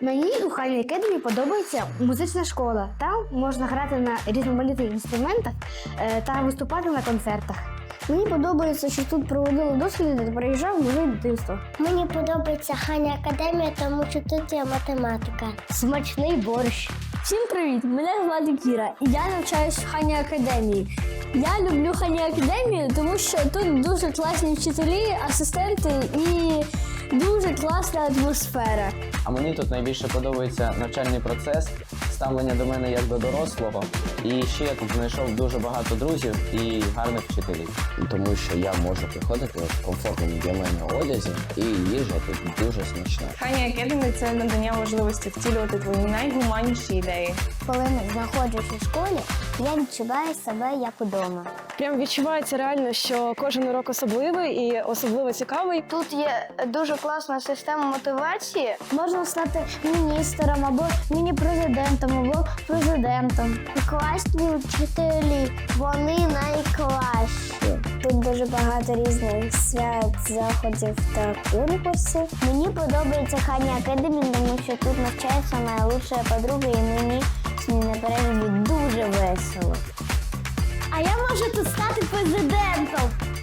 Мені у Хані Академі подобається музична школа. Там можна грати на різноманітних інструментах е, та виступати на концертах. Мені подобається, що тут проводили досліди та приїжджав музей дитинства. Мені подобається Ханя Академія, тому що тут є математика. Смачний борщ. Всім привіт! Мене звати Кіра, і я навчаюсь в Хані Академії. Я люблю Хані Академію, тому що тут дуже класні вчителі, асистенти і дуже класна атмосфера. А мені тут найбільше подобається навчальний процес, ставлення до мене як до дорослого. І ще я тут знайшов дуже багато друзів і гарних вчителів. тому що я можу приходити в комфортному для мене одязі, і їжа тут дуже смачна. Хані Академі це надання можливості втілювати твої найгуманніші ідеї. Коли знаходжусь у школі, я відчуваю себе як удома. Прям відчувається реально, що кожен урок особливий і особливо цікавий. Тут є дуже класна система мотивації. Можна стати міністром або міні-президентом, або президентом. Класні вчителі, вони найкращі. Тут дуже багато різних свят, заходів та конкурсів. Мені подобається Хані Академі, тому що тут навчається найлучша подруга, і мені президентом.